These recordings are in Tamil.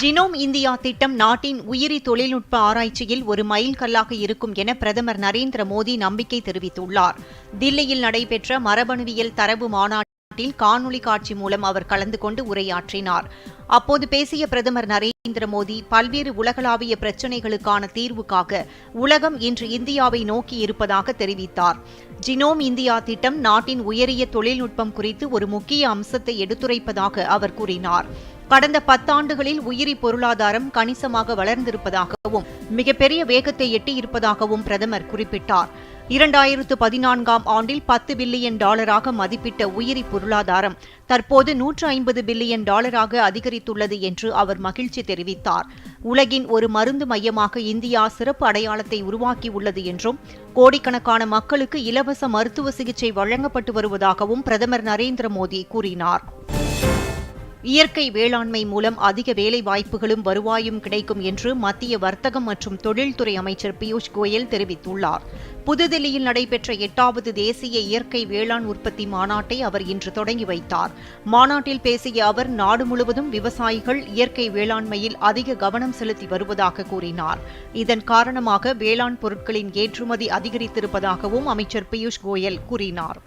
ஜினோம் இந்தியா திட்டம் நாட்டின் உயிரி தொழில்நுட்ப ஆராய்ச்சியில் ஒரு மைல்கல்லாக இருக்கும் என பிரதமர் நரேந்திர மோடி நம்பிக்கை தெரிவித்துள்ளார். தில்லியில் நடைபெற்ற மரபணுவியல் தரவு மாநாட்டில் காணொலி காட்சி மூலம் அவர் கலந்து கொண்டு உரையாற்றினார். அப்போது பேசிய பிரதமர் நரேந்திர மோடி பல்வேறு உலகளாவிய பிரச்சினைகளுக்கான தீர்வுக்காக உலகம் இன்று இந்தியாவை நோக்கி இருப்பதாக தெரிவித்தார். ஜினோம் இந்தியா திட்டம் நாட்டின் உயரிய தொழில்நுட்பம் குறித்து ஒரு முக்கிய அம்சத்தை எடுத்துரைப்பதாக அவர் கூறினார். கடந்த பத்தாண்டுகளில் உயிரி பொருளாதாரம் கணிசமாக வளர்ந்திருப்பதாகவும் மிகப்பெரிய வேகத்தை எட்டியிருப்பதாகவும் பிரதமர் குறிப்பிட்டார். இரண்டாயிரத்து பதினான்காம் ஆண்டில் பத்து பில்லியன் டாலராக மதிப்பிட்ட உயிரி பொருளாதாரம் தற்போது நூற்று ஐம்பது பில்லியன் டாலராக அதிகரித்துள்ளது என்று அவர் மகிழ்ச்சி தெரிவித்தார். உலகின் ஒரு மருந்து மையமாக இந்தியா சிறப்பு அடையாளத்தை உருவாக்கியுள்ளது என்றும் கோடிக்கணக்கான மக்களுக்கு இலவச மருத்துவ சிகிச்சை வழங்கப்பட்டு வருவதாகவும் பிரதமர் நரேந்திர மோடி கூறினார். இயற்கை வேளாண்மை மூலம் அதிக வேலை வாய்ப்புகளும் வருவாயும் கிடைக்கும் என்று மத்திய வர்த்தகம் மற்றும் தொழில்துறை அமைச்சர் பியூஷ் கோயல் தெரிவித்துள்ளார். புதுதில்லியில் நடைபெற்ற எட்டாவது தேசிய இயற்கை வேளாண் உற்பத்தி மாநாட்டை அவர் இன்று தொடங்கி வைத்தார். மாநாட்டில் பேசிய அவர் நாடு முழுவதும் விவசாயிகள் இயற்கை வேளாண்மையில் அதிக கவனம் செலுத்தி வருவதாக கூறினார். இதன் காரணமாக வேளாண் பொருட்களின் ஏற்றுமதி அதிகரித்திருப்பதாகவும் அமைச்சர் பியூஷ் கோயல் கூறினார்.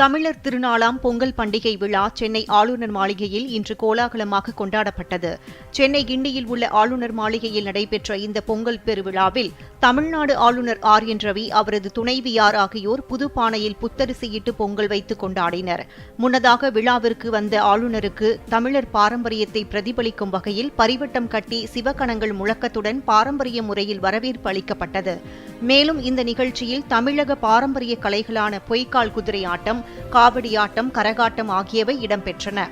தமிழர் திருநாளாம் பொங்கல் பண்டிகை விழா சென்னை ஆளுநர் மாளிகையில் இன்று கோலாகலமாக கொண்டாடப்பட்டது. சென்னை கிண்டியில் உள்ள ஆளுநர் மாளிகையில் நடைபெற்ற இந்த பொங்கல் பெருவிழாவில் தமிழ்நாடு ஆளுநர் ஆர் என் ரவி அவரது துணைவியார் ஆகியோர் புதுப்பானையில் புத்தரிசியிட்டு பொங்கல் வைத்து கொண்டாடினர். முன்னதாக விழாவிற்கு வந்த ஆளுநருக்கு தமிழர் பாரம்பரியத்தை பிரதிபலிக்கும் வகையில் பரிவட்டம் கட்டி சிவகணங்கள் முழக்கத்துடன் பாரம்பரிய முறையில் வரவேற்பு அளிக்கப்பட்டது. மேலும் இந்த நிகழ்ச்சியில் தமிழக பாரம்பரிய கலைகளான பொய்க்கால் குதிரை ஆட்டம் காவடியாட்டம் கரகாட்டம் ஆகியவை இடம்பெற்றன.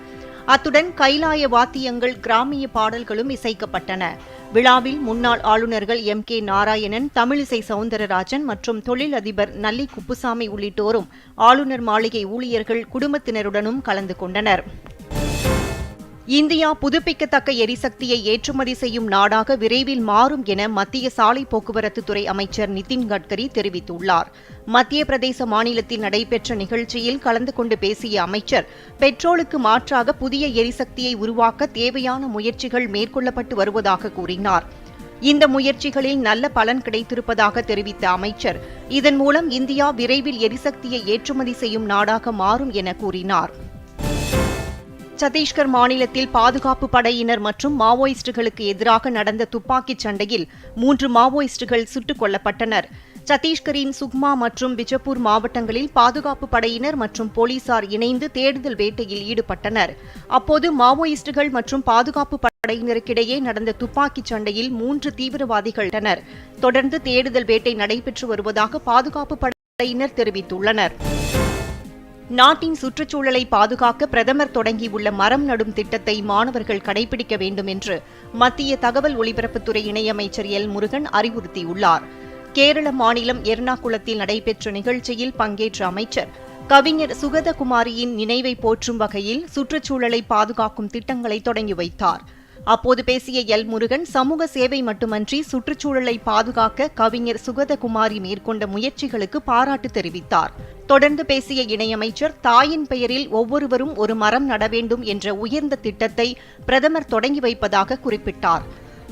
அத்துடன் கைலாய வாத்தியங்கள் கிராமிய பாடல்களும் இசைக்கப்பட்டன. விழாவில் முன்னாள் ஆளுநர்கள் எம் கே நாராயணன் தமிழிசை சவுந்தரராஜன் மற்றும் தொழிலதிபர் நல்லி குப்புசாமி உள்ளிட்டோரும் ஆளுநர் மாளிகை ஊழியர்கள் குடும்பத்தினருடனும் கலந்து கொண்டனர். இந்தியா புதுப்பிக்கத்தக்க எரிசக்தியை ஏற்றுமதி செய்யும் நாடாக விரைவில் மாறும் என மத்திய சாலை போக்குவரத்துத்துறை அமைச்சர் நிதின் கட்கரி தெரிவித்துள்ளார். மத்திய பிரதேச மாநிலத்தில் நடைபெற்ற நிகழ்ச்சியில் கலந்து கொண்டு பேசிய அமைச்சர் பெட்ரோலுக்கு மாற்றாக புதிய எரிசக்தியை உருவாக்க தேவையான முயற்சிகள் மேற்கொள்ளப்பட்டு வருவதாக கூறினார். இந்த முயற்சிகளில் நல்ல பலன் கிடைத்திருப்பதாக தெரிவித்த அமைச்சர் இதன் மூலம் இந்தியா விரைவில் எரிசக்தியை ஏற்றுமதி செய்யும் நாடாக மாறும் என கூறினார். சத்தீஸ்கர் மாநிலத்தில் பாதுகாப்பு படையினர் மற்றும் மாவோயிஸ்டுகளுக்கு எதிராக நடந்த துப்பாக்கிச் சண்டையில் மூன்று மாவோயிஸ்டுகள் சுட்டுக் கொல்லப்பட்டனர். சத்தீஸ்கரின் சுக்மா மற்றும் பிஜப்பூர் மாவட்டங்களில் பாதுகாப்பு படையினர் மற்றும் போலீசார் இணைந்து தேடுதல் வேட்டையில் ஈடுபட்டனர். அப்போது மாவோயிஸ்டுகள் மற்றும் பாதுகாப்பு படையினருக்கிடையே நடந்த துப்பாக்கிச் சண்டையில் மூன்று தீவிரவாதிகள் தொடர்ந்து தேடுதல் வேட்டை நடைபெற்று வருவதாக பாதுகாப்பு படையினர் தெரிவித்துள்ளனர். நாட்டின் சுற்றுச்சூழலை பாதுகாக்க பிரதமர் தொடங்கியுள்ள மரம் நடும் திட்டத்தை மாணவர்கள் கடைபிடிக்க வேண்டும் என்று மத்திய தகவல் ஒலிபரப்புத்துறை இணையமைச்சர் எல். முருகன் அறிவுறுத்தியுள்ளார். கேரள மாநிலம் எர்ணாகுளத்தில் நடைபெற்ற நிகழ்ச்சியில் பங்கேற்ற அமைச்சர் கவிஞர் சுகதகுமாரியின் நினைவை போற்றும் வகையில் சுற்றுச்சூழலை பாதுகாக்கும் திட்டங்களை தொடங்கி வைத்தார். அப்போது பேசிய எல் முருகன் சமூக சேவை மட்டுமன்றி சுற்றுச்சூழலை பாதுகாக்க கவிஞர் சுகதகுமாரி மேற்கொண்ட முயற்சிகளுக்கு பாராட்டு தெரிவித்தார். தொடர்ந்து பேசிய இணையமைச்சர் தாயின் பெயரில் ஒவ்வொருவரும் ஒரு மரம் நட வேண்டும் என்ற உயர்ந்த திட்டத்தை பிரதமர் தொடங்கி வைப்பதாக குறிப்பிட்டார்.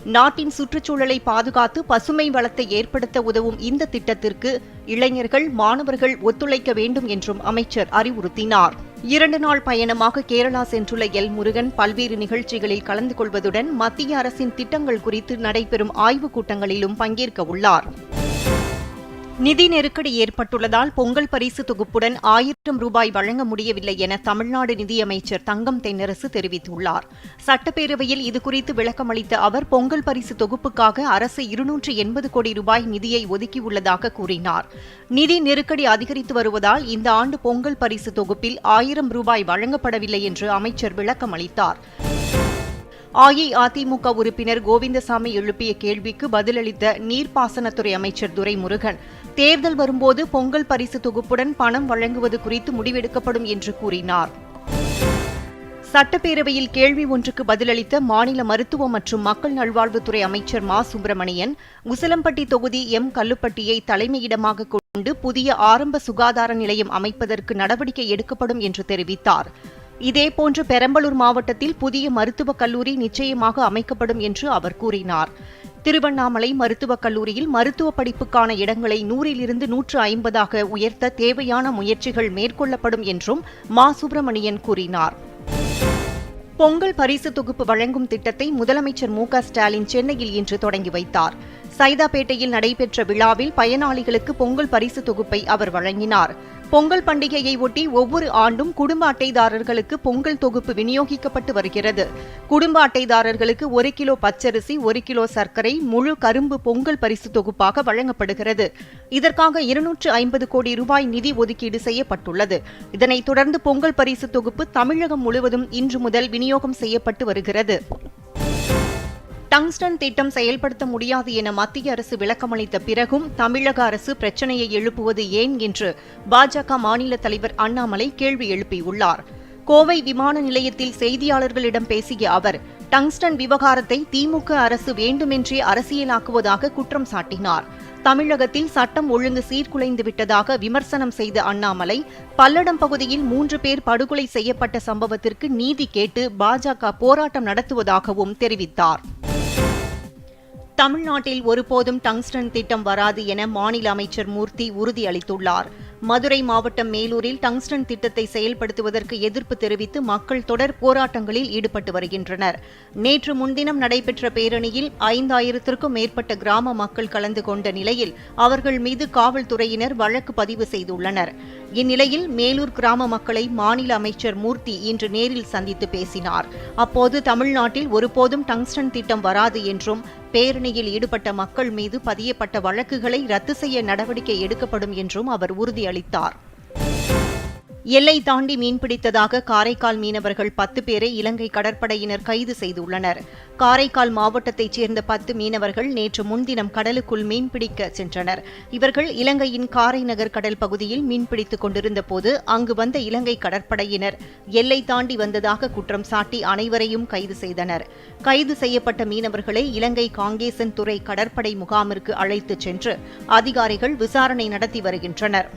நாட்டின் சுற்றுச்சூழலை பாதுகாத்து பசுமை வளத்தை ஏற்படுத்த உதவும் இந்த திட்டத்திற்கு இளைஞர்கள் மாணவர்கள் ஒத்துழைக்க வேண்டும் என்றும் அமைச்சர் அறிவுறுத்தினார். இரண்டு நாள் பயணமாக கேரளா சென்றுள்ள எல் முருகன் பல்வேறு நிகழ்ச்சிகளில் கலந்து கொள்வதுடன் மத்திய அரசின் திட்டங்கள் குறித்து நடைபெறும் ஆய்வுக் கூட்டங்களிலும் பங்கேற்க உள்ளார் நிதி நெருக்கடி ஏற்பட்டுள்ளதால் பொங்கல் பரிசு தொகுப்புடன் ஆயிரம் ரூபாய் வழங்க முடியவில்லை என தமிழ்நாடு நிதியமைச்சர் தங்கம் தென்னரசு தெரிவித்துள்ளார். சட்டப்பேரவையில் இதுகுறித்து விளக்கமளித்த அவர் பொங்கல் பரிசு தொகுப்புக்காக அரசு இருநூற்று எண்பது கோடி ரூபாய் நிதியை ஒதுக்கியுள்ளதாக கூறினார். நிதி நெருக்கடி அதிகரித்து வருவதால் இந்த ஆண்டு பொங்கல் பரிசு தொகுப்பில் ஆயிரம் ரூபாய் வழங்கப்படவில்லை என்று அமைச்சர் விளக்கமளித்தார். அஇஅதிமுக உறுப்பினர் கோவிந்தசாமி எழுப்பிய கேள்விக்கு பதிலளித்த நீர்ப்பாசனத்துறை அமைச்சர் துரைமுருகன் தேர்தல் வரும்போது பொங்கல் பரிசு தொகுப்புடன் பணம் வழங்குவது குறித்து முடிவெடுக்கப்படும் என்று கூறினார். சட்டப்பேரவையில் கேள்வி ஒன்றுக்கு பதிலளித்த மாநில மருத்துவ மற்றும் மக்கள் நல்வாழ்வுத்துறை அமைச்சர் மா. சுப்பிரமணியன் உசிலம்பட்டி தொகுதி எம். கல்லுப்பட்டியை தலைமையிடமாக கொண்டு புதிய ஆரம்ப சுகாதார நிலையம் அமைப்பதற்கு நடவடிக்கை எடுக்கப்படும் என்று தெரிவித்தார். இதேபோன்று பெரம்பலூர் மாவட்டத்தில் புதிய மருத்துவக் கல்லூரி நிச்சயமாக அமைக்கப்படும் என்று அவர் கூறினார். திருவண்ணாமலை மருத்துவக் கல்லூரியில் மருத்துவ படிப்புக்கான இடங்களை நூறிலிருந்து நூற்று ஐம்பதாக உயர்த்த தேவையான முயற்சிகள் மேற்கொள்ளப்படும் என்றும் மா. சுப்பிரமணியன் கூறினார். பொங்கல் பரிசு தொகுப்பு வழங்கும் திட்டத்தை முதலமைச்சர் மு. ஸ்டாலின் சென்னையில் இன்று தொடங்கி வைத்தார். சைதாப்பேட்டையில் நடைபெற்ற விழாவில் பயனாளிகளுக்கு பொங்கல் பரிசு தொகுப்பை அவர் வழங்கினார். பொங்கல் பண்டிகையை ஒட்டி ஒவ்வொரு ஆண்டும் குடும்ப அட்டைதாரர்களுக்கு பொங்கல் தொகுப்பு விநியோகிக்கப்பட்டு வருகிறது. குடும்ப அட்டைதாரர்களுக்கு ஒரு கிலோ பச்சரிசி ஒரு கிலோ சர்க்கரை முழு கரும்பு பொங்கல் பரிசு தொகுப்பாக வழங்கப்படுகிறது. இதற்காக இருநூற்று ஐம்பது கோடி ரூபாய் நிதி ஒதுக்கீடு செய்யப்பட்டுள்ளது. இதனைத் தொடர்ந்து பொங்கல் பரிசு தொகுப்பு தமிழகம் முழுவதும் இன்று முதல் விநியோகம் செய்யப்பட்டு வருகிறது. டங்ஸ்டன் திட்டம் செயல்படுத்த முடியாது என மத்திய அரசு விளக்கமளித்த பிறகும் தமிழக அரசு பிரச்சனையை எழுப்புவது ஏன் என்று பாஜக மாநில தலைவர் அண்ணாமலை கேள்வி எழுப்பியுள்ளார். கோவை விமான நிலையத்தில் செய்தியாளர்களிடம் பேசிய அவர் டங்ஸ்டன் விவகாரத்தை திமுக அரசு வேண்டுமென்றே அரசியலாக்குவதாக குற்றம் சாட்டினார். தமிழகத்தில் சட்டம் ஒழுங்கு சீர்குலைந்து விட்டதாக விமர்சனம் செய்த அண்ணாமலை பல்லடம் பகுதியில் மூன்று பேர் படுகொலை செய்யப்பட்ட சம்பவத்திற்கு நீதி கேட்டு பாஜக போராட்டம் நடத்துவதாகவும் தெரிவித்தார். தமிழ்நாட்டில் ஒருபோதும் டங்ஸ்டன் திட்டம் வராது என மாநில அமைச்சர் மூர்த்தி உறுதியளித்துள்ளார். மதுரை மாவட்டம் மேலூரில் டங்ஸ்டன் திட்டத்தை செயல்படுத்துவதற்கு எதிர்ப்பு தெரிவித்து மக்கள் தொடர் போராட்டங்களில் ஈடுபட்டு வருகின்றனர். நேற்று முன்தினம் நடைபெற்ற பேரணியில் ஐந்தாயிரத்திற்கும் மேற்பட்ட கிராம மக்கள் கலந்து கொண்ட நிலையில் அவர்கள் மீது காவல்துறையினர் வழக்கு பதிவு செய்துள்ளனர். இந்நிலையில் மேலூர் கிராம மக்களை மாநில அமைச்சர் மூர்த்தி இன்று நேரில் சந்தித்து பேசினார். அப்போது தமிழ்நாட்டில் ஒருபோதும் டங்ஸ்டன் திட்டம் வராது என்றும் பேரணியில் ஈடுபட்ட மக்கள் மீது பதியப்பட்ட வழக்குகளை ரத்து செய்ய நடவடிக்கை எடுக்கப்படும் என்றும் அவர் உறுதியளித்தார். எல்லை தாண்டி மீன்பிடித்ததாக காரைக்கால் மீனவர்கள் பத்து பேரை இலங்கை கடற்படையினர் கைது செய்துள்ளனர். காரைக்கால் மாவட்டத்தைச் சேர்ந்த பத்து மீனவர்கள் நேற்று முன்தினம் கடலுக்குள் மீன்பிடிக்க சென்றனர். இவர்கள் இலங்கையின் காரைநகர் கடல் பகுதியில் மீன்பிடித்துக் கொண்டிருந்தபோது அங்கு வந்த இலங்கை கடற்படையினர் எல்லை தாண்டி வந்ததாக குற்றம் சாட்டி அனைவரையும் கைது செய்தனர். கைது செய்யப்பட்ட மீனவர்களை இலங்கை காங்கேசன் துறை கடற்படை முகாமிற்கு அழைத்துச் சென்று அதிகாரிகள் விசாரணை நடத்தி வருகின்றனர்.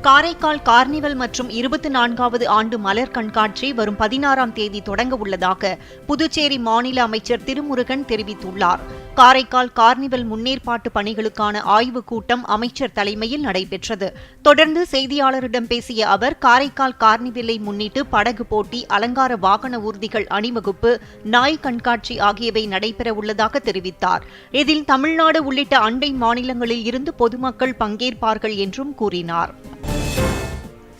காரைக்கால் கார்னிவல் மற்றும் இருபத்தி நான்காவது ஆண்டு மலர் கண்காட்சி வரும் பதினாறாம் தேதி தொடங்க உள்ளதாக புதுச்சேரி மாநில அமைச்சர் திருமுருகன் தெரிவித்துள்ளார். காரைக்கால் கார்னிவல் முன்னேற்பாட்டு பணிகளுக்கான ஆய்வுக் கூட்டம் அமைச்சர் தலைமையில் நடைபெற்றது. தொடர்ந்து செய்தியாளரிடம் பேசிய அவர் காரைக்கால் கார்னிவலை முன்னிட்டு படகு போட்டி அலங்கார வாகன ஊர்திகள் அணிவகுப்பு நாய் கண்காட்சி ஆகியவை நடைபெற உள்ளதாக தெரிவித்தார். இதில் தமிழ்நாடு உள்ளிட்ட அண்டை மாநிலங்களில் இருந்து பொதுமக்கள் பங்கேற்பார்கள் என்றும் கூறினார்.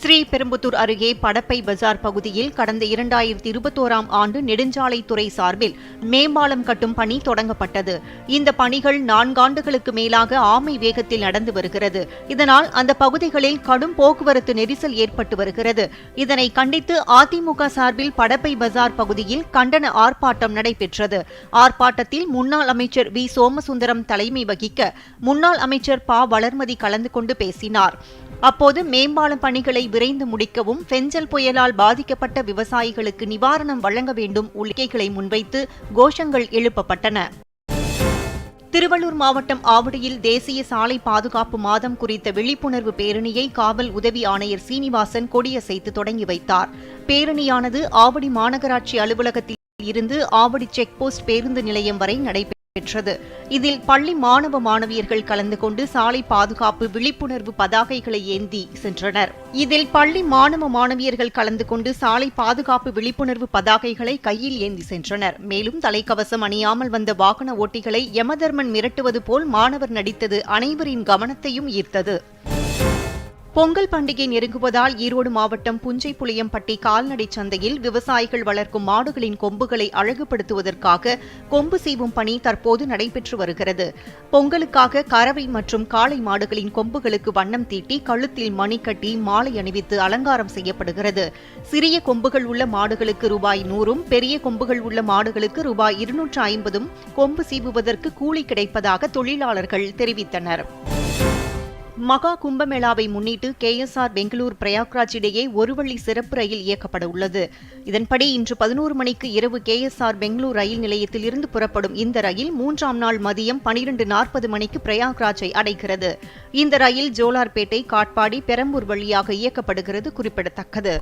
ஸ்ரீபெரும்புத்தூர் அருகே படப்பை பஜார் பகுதியில் கடந்த இரண்டாயிரத்தி இருபத்தோராம் ஆண்டு நெடுஞ்சாலைத்துறை சார்பில் மேம்பாலம் கட்டும் பணி தொடங்கப்பட்டது. இந்த பணிகள் நான்காண்டுகளுக்கு மேலாக ஆமை வேகத்தில் நடந்து வருகிறது. இதனால் அந்த பகுதிகளில் கடும் போக்குவரத்து நெரிசல் ஏற்பட்டு வருகிறது. இதனை கண்டித்து அதிமுக சார்பில் படப்பை பஜார் பகுதியில் கண்டன ஆர்ப்பாட்டம் நடைபெற்றது. ஆர்ப்பாட்டத்தில் முன்னாள் அமைச்சர் வி. சோமசுந்தரம் தலைமை வகிக்க முன்னாள் அமைச்சர் ப. வளர்மதி கலந்து கொண்டு பேசினார். அப்போது மேம்பாலம் பணிகளை விரைந்து முடிக்கவும் பெஞ்சல் புயலால் பாதிக்கப்பட்ட விவசாயிகளுக்கு நிவாரணம் வழங்க வேண்டும் உள்ளிக்கைகளை முன்வைத்து கோஷங்கள் எழுப்பப்பட்டன. திருவள்ளூர் மாவட்டம் ஆவடியில் தேசிய சாலை பாதுகாப்பு மாதம் குறித்த விழிப்புணர்வு பேரணியை காவல் உதவி ஆணையர் சீனிவாசன் கொடியசைத்து தொடங்கி வைத்தார். பேரணியானது ஆவடி மாநகராட்சி அலுவலகத்தில் இருந்து ஆவடி செக்போஸ்ட் பேருந்து நிலையம் வரை நடைபெற்றது பெற்றது. இதில் பள்ளி மாணவ மாணவியர்கள் கலந்து கொண்டு சாலை பாதுகாப்பு விழிப்புணர்வு பதாகைகளை ஏந்தி சென்றனர். இதில் பள்ளி மாணவ மாணவியர்கள் கலந்து கொண்டு சாலை பாதுகாப்பு விழிப்புணர்வு பதாகைகளை கையில் ஏந்தி சென்றனர். மேலும் தலைக்கவசம் அணியாமல் வந்த வாகன ஓட்டிகளை யமதர்மன் மிரட்டுவது போல் மாணவர் நடித்தது அனைவரின் கவனத்தையும் ஈர்த்தது. பொங்கல் பண்டிகை நெருங்குவதால் ஈரோடு மாவட்டம் புஞ்சை புளியம்பட்டி கால்நடை சந்தையில் விவசாயிகள் வளர்க்கும் மாடுகளின் கொம்புகளை அழகுபடுத்துவதற்காக கொம்பு சீவும் பணி தற்போது நடைபெற்று வருகிறது. பொங்கலுக்காக கறவை மற்றும் காளை மாடுகளின் கொம்புகளுக்கு வண்ணம் தீட்டி கழுத்தில் மணி கட்டி மாலை அணிவித்து அலங்காரம் செய்யப்படுகிறது. சிறிய கொம்புகள் உள்ள மாடுகளுக்கு ரூபாய் நூறும் பெரிய கொம்புகள் உள்ள மாடுகளுக்கு ரூபாய் இருநூற்று ஐம்பதும் கொம்பு சீவுவதற்கு கூலி கிடைப்பதாக தொழிலாளர்கள் தெரிவித்தனர். மகா கும்பமேளாவை முன்னிட்டு K S R Bengaluru Prayagraj இடையே ஒரு வழி சிறப்பு ரயில் இயக்கப்பட உள்ளது. இதன்படி இன்று பதினோரு மணிக்கு இரவு கே எஸ் ஆர் பெங்களூர் ரயில் நிலையத்தில் இருந்து புறப்படும் இந்த ரயில் மூன்றாம் நாள் மதியம் பனிரெண்டு நாற்பது மணிக்கு பிரயாக்ராஜை அடைகிறது. இந்த ரயில் ஜோலார்பேட்டை காட்பாடி பெரம்பூர் வழியாக இயக்கப்படுகிறது குறிப்பிடத்தக்கது.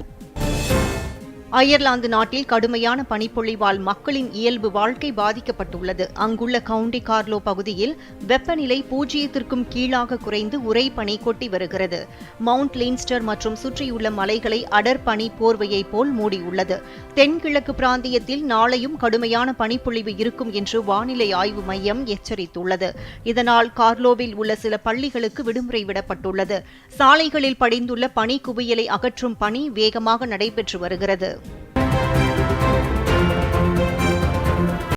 அயர்லாந்து நாட்டில் கடுமையான பனிப்பொழிவால் மக்களின் இயல்பு வாழ்க்கை பாதிக்கப்பட்டுள்ளது. அங்குள்ள கவுண்டி கார்லோ பகுதியில் வெப்பநிலை பூஜ்ஜியத்திற்கும் கீழாக குறைந்து உறைபனி கொட்டி வருகிறது. மவுண்ட் லீன்ஸ்டர் மற்றும் சுற்றியுள்ள மலைகளை அடர் பனி போர்வையைப் போல் மூடியுள்ளது. தென்கிழக்கு பிராந்தியத்தில் நாளையும் கடுமையான பனிப்பொழிவு இருக்கும் என்று வானிலை ஆய்வு மையம் எச்சரித்துள்ளது. இதனால் கார்லோவில் உள்ள சில பள்ளிகளுக்கு விடுமுறை விடப்பட்டுள்ளது. சாலைகளில் படிந்துள்ள பனி குவியலை அகற்றும் பணி வேகமாக நடைபெற்று வருகிறது.